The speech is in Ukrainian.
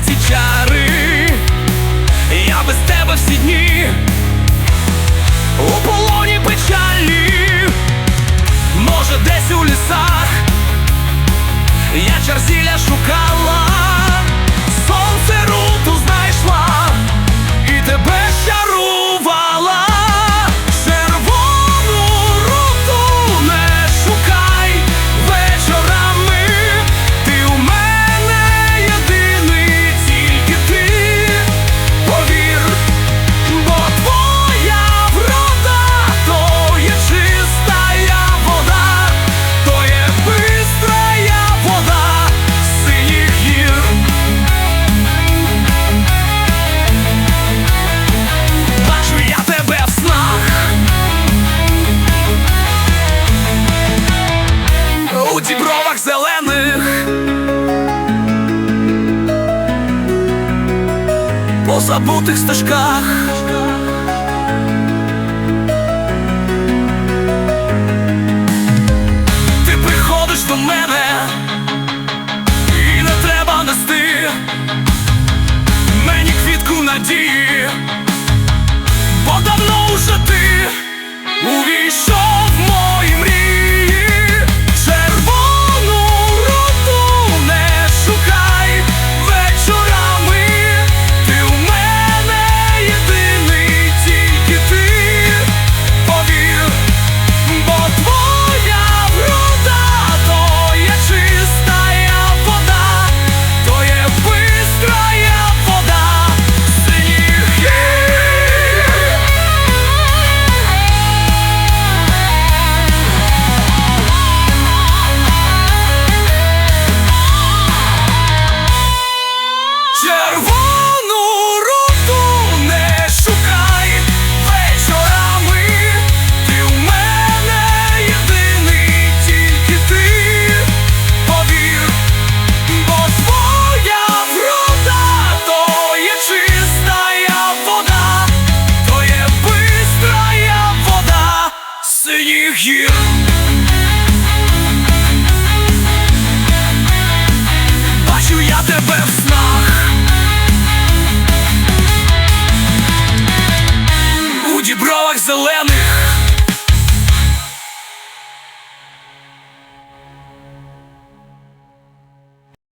ці чари, я без тебе всі дні, у полоні печалі, може, десь у лісах, я черзіля шукала. по забутих стежках. Yeah.